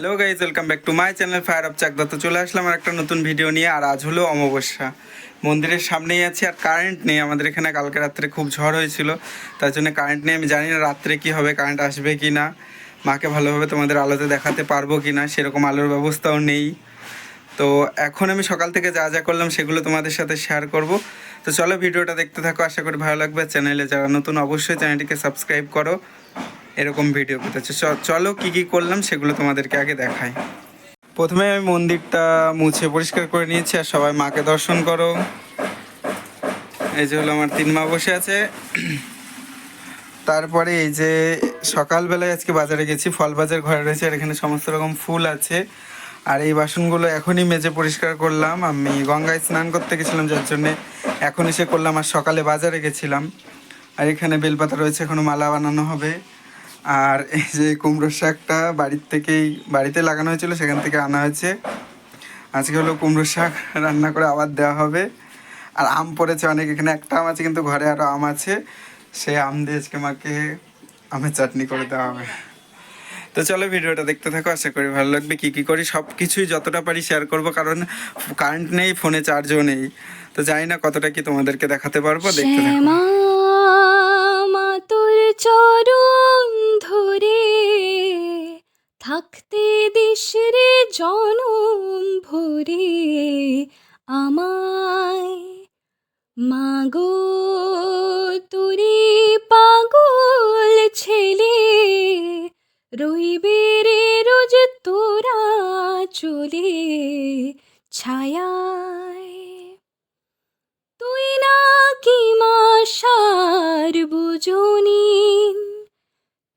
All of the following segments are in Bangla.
Hello guys welcome back to my channel fire of Chakdah তো চলে আসলাম আর একটা নতুন ভিডিও নিয়ে, আর আজ হলো অমাবস্যা। মন্দিরের সামনেই আছি, আর কারেন্ট নেই। আমাদের এখানে কালকে রাত্রে খুব ঝড় হয়েছিল, তার জন্য কারেন্ট নেই। আমি জানি না রাত্রে কি হবে কারেন্ট আসবে কি না। মাকে ভালোভাবে তোমাদের আলোতে দেখাতে পারব কি না, সেরকম আলোর ব্যবস্থাও নেই। তো এখন আমি সকাল থেকে যা যা করলাম, সেগুলো তোমাদের সাথে শেয়ার করব। তো চলো ভিডিওটা দেখতে থাকো, আশা করি ভালো লাগবে। চ্যানেলে যারা নতুন, অবশ্যই চ্যানেলটিকে সাবস্ক্রাইব করো। এরকম ভিডিও পেতে চলো কি কি করলাম সেগুলো তোমাদেরকে আগে দেখাই। প্রথমে আমি মন্দিরটা মুছে পরিষ্কার করে নিয়েছি আর সবাই মাকে দর্শন করো। এই যে হলো আমার তিন মা বসে আছে। তারপরে এই যে সকালবেলায় আজকে বাজারে গেছি, ফল বাজার ঘরে রয়েছে আর এখানে সমস্ত রকম ফুল আছে। আর এই বাসনগুলো এখনই মেজে পরিষ্কার করলাম। আমি গঙ্গায় স্নান করতে গেছিলাম, যার জন্যে এখন এসে করলাম আর সকালে বাজারে গেছিলাম। আর এখানে বেলপাতা রয়েছে এখনও মালা বানানো হবে। আর এই যে কুমড়োর শাকটা বাড়ির থেকেই, বাড়িতে লাগানো হয়েছিল, সেখান থেকে আনা হয়েছে। আজকে হলো কুমড়ো শাক রান্না করে আবার দেওয়া হবে। আর আম পড়েছে অনেক, এখানে একটা আম আছে, কিন্তু ঘরে আরও আম আছে। সেই আম দিয়ে আজকে মাকে আমের চাটনি করে দেওয়া হবে। তো চলো ভিডিওটা দেখতে থাকো, আশা করি ভালো লাগবে। কি কি করি সব কিছুই যতটা পারি শেয়ার করব, কারণ কারেন্ট নেই ফোনে চার্জও নেই। তো জানি না কতটা কি তোমাদেরকে দেখাতে পারব, দেখতে থাকো। চরণ ধরে থাকতে দিস রে জনম ভরে আমায়। মাগো, তুরি পাগল ছেলে রইবে রে রোজ তোরা চলে ছায়ায়। তুই না কি মাসার বুঝনিন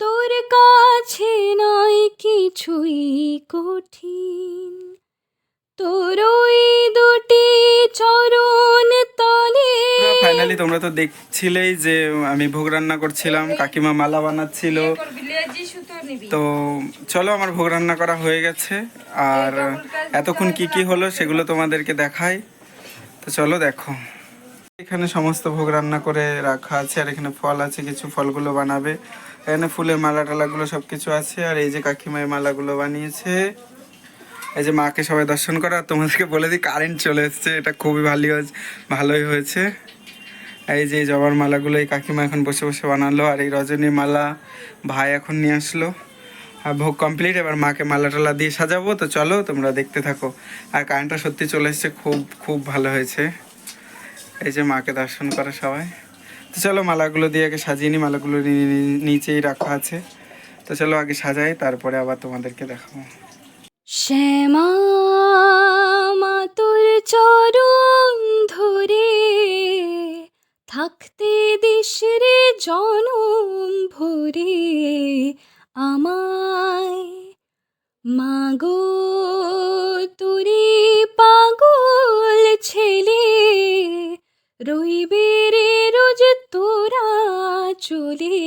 তোর কাছে নয় কিছুই কঠিন। তোর ওই দুটি চরণ তলে ফাইনালি তোমরা তো দেখছিলেই যে আমি ভোগ রান্না করছিলাম কাকিমা মালা বানাচ্ছিল। তো চলো আমার ভোগ রান্না করা হয়ে গেছে। আর এতক্ষণ কি কি হলো সেগুলো তোমাদেরকে দেখাই। তো চলো দেখো। এখানে সমস্ত ভোগ রান্না করে রাখা আছে আর এখানে ফল আছে কিছু ফলগুলো বানাবে। এখানে ফুলের মালা টালাগুলো সব কিছু আছে আর এই যে কাকিমা এই মালাগুলো বানিয়েছে। এই যে মাকে সবাই দর্শন করা তোমাদেরকে বলে দিই কারেন্ট চলে এসছে এটা খুবই ভালো ভালোই হয়েছে। এই যে জবার মালাগুলো এই কাকিমা এখন বসে বসে বানালো, আর এই রজনী মালা ভাই এখন নিয়ে আসলো। আর ভোগ কমপ্লিট এবার মাকে মালা টালা দিয়ে সাজাবো। তো চলো, তোমরা দেখতে থাকো। আর কারেন্টটা সত্যি চলে এসছে, খুব খুব ভালো হয়েছে। এই যে মাকে দর্শন করে সবাই। তো চলো, মালাগুলো দিয়ে আগে সাজিয়ে নিই, মালাগুলো নিচেই রাখা আছে। তো চলো, আগে সাজাই, তারপরে আবার তোমাদেরকে দেখাবো। শ্যামা মা তোর চরণ ধরে থাকতে দিস রে জনম ভরে আমায়। মাগো, তুরি পাগল ছেলে, রইবে রে রোজ তোরা চলে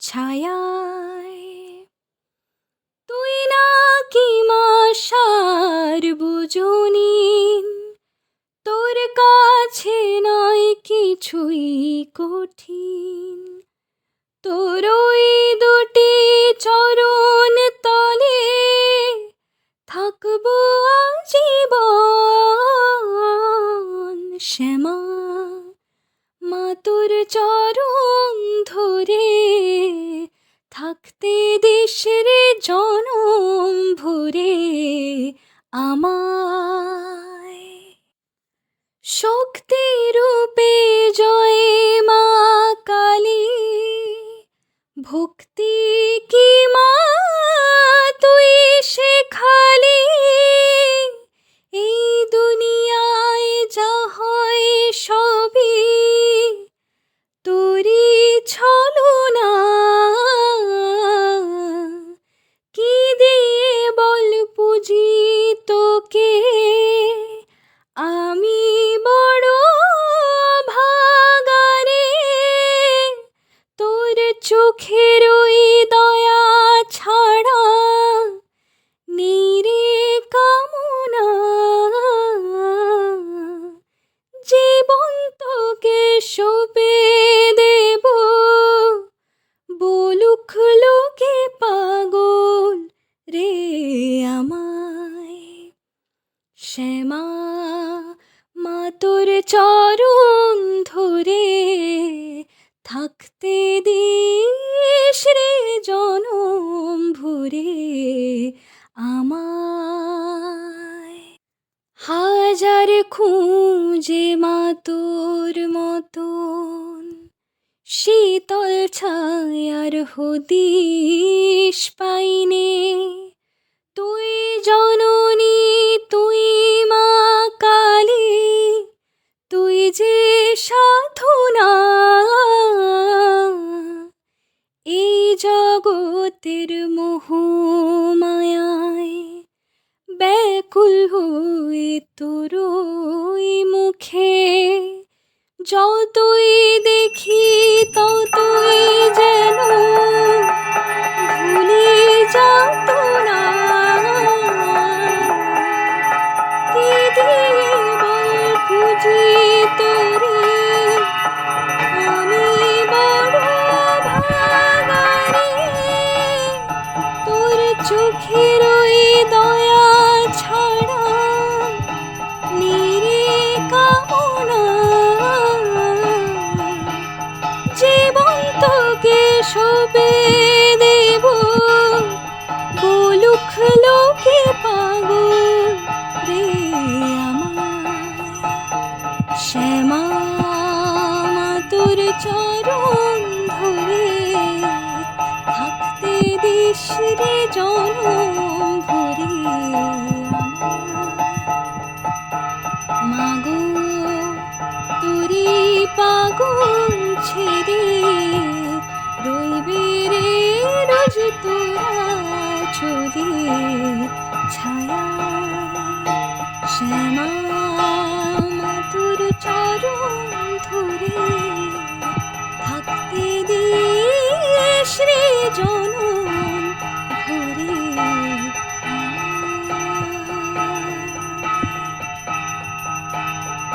ছায়ায়। তুই না কি মাসার বুঝনিন তোর কাছে নাই কিছুই কঠিন। তোর ওই শ্যামা মা তোর চরণ ধরে থাকতে দিস রে জনম ভরে আমায়। হাজার খুঁজে মা তোর মতন, শীতল ছায়ার হদিস পাইনে সবে দেব। বলুক লোকে পাগল রে শ্যামা তোর চরণ ধরে থাকতে দিস রে জনম ভরে মাগো, তোরে পাগল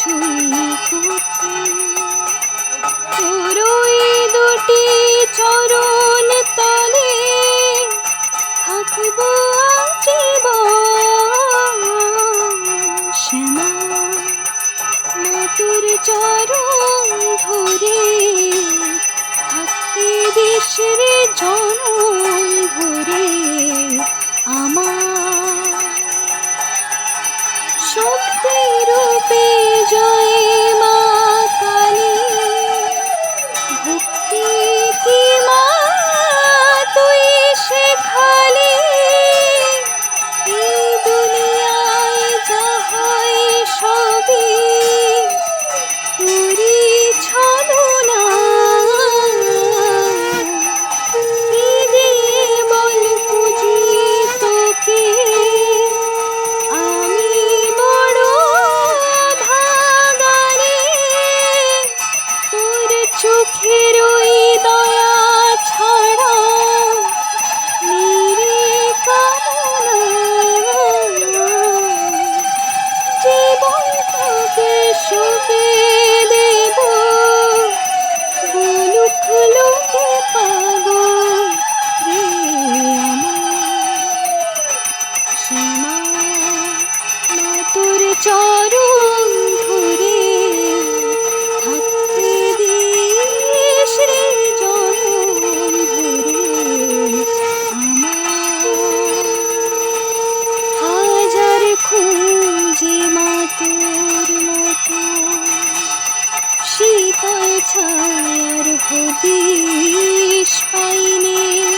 কিছুই করতে দুটি চরণ তলে থাকব আজীবন শ্যামা মতুর চরণ তোর মতো শীতল ছায়ার হদিশ পাইনে।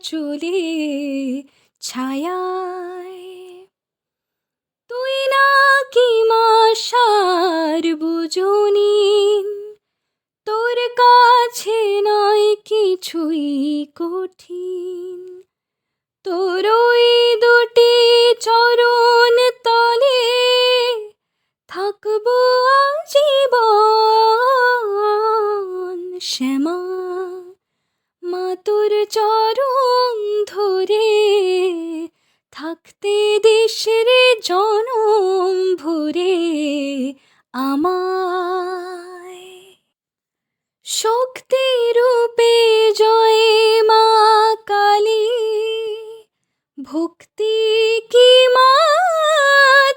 চলে ছায়ায়। তুই না কি মাসার বুঝনি তোর কাছে নয় কিছুই কঠিন। তোর ওই দুটি চরণ তলে থাকব আজীবন শ্যামা। তোর চরণ ধরে থাকতে দেশের জনম ভরে আমায়। শক্তি রূপে জয় মা কালী, ভক্তি কি মা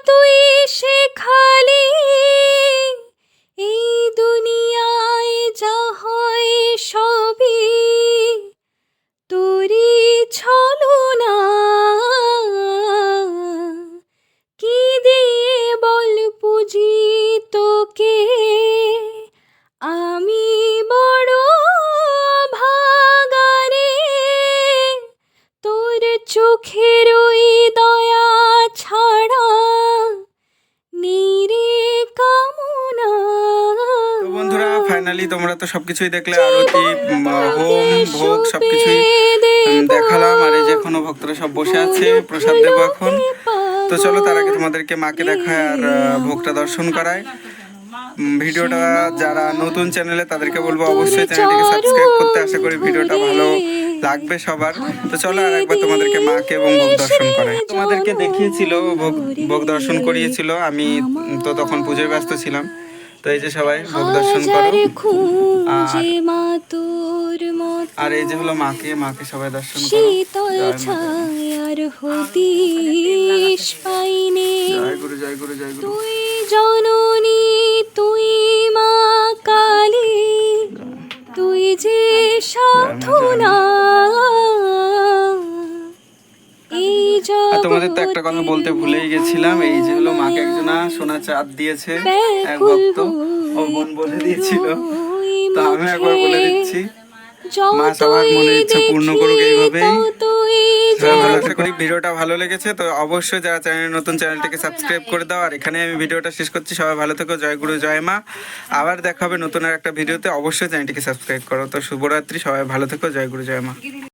তুই শেখালি ফাইনালি তোমরা তো সবকিছুই দেখলে, আরতি হোম, ভোগ, সবকিছুই দেখালাম। আর এই যে এখনও ভক্তরা সব বসে আছে, প্রসাদ দেবো এখন। তো চলো, তার আগে তোমাদেরকে মাকে দেখায় আর ভোগটা দর্শন করায়। ভিডিওটা যারা নতুন চ্যানেলে, তাদেরকে বলব অবশ্যই চ্যানেলটিকে সাবস্ক্রাইব করতে। আশা করি ভিডিওটা ভালো লাগবে সবার। তো চলো, আর একবার তোমাদেরকে মাকে এবং ভোগ দর্শন করায়। তোমাদেরকে দেখিয়েছিল, ভোগ ভোগ দর্শন করিয়েছিল। আমি তো তখন পুজোয় ব্যস্ত ছিলাম। তো এই যে সবাই ভোগ দর্শন করো। আর এই যে হলো মাকে মাকে সবাই দর্শন করো। ছায়ার হদিশ পাইনে। জয় গুরু জয় গুরু জয় গুরু। তুই জননী তুই মা কালী। তুই যে সাধনা। তোমাদের তো একটা কথা বলতে ভুলেই গেছিলাম এই যে হলো মাকে একজনা সোনা চাঁদ দিয়েছে এক ভক্ত। ও বোন বলে দিয়েছিল। তো আমি একবার বলে দিচ্ছি। মা সবার মনের ইচ্ছা পূর্ণ করুক এইভাবেই। করি ভিডিওটা ভালো লেগেছে তো অবশ্যই যারা চ্যানেল নতুন চ্যানেলটিকে সাবস্ক্রাইব করে দাও। আর এখানে আমি ভিডিওটা শেষ করছি। সবাই ভালো থেকো জয় গুরু জয় মা। আবার দেখা হবে নতুন আর একটা ভিডিওতে। অবশ্যই চ্যানেলটিকে সাবস্ক্রাইব করো। তো শুভরাত্রি সবাই ভালো থেকো জয় গুরু জয় মা।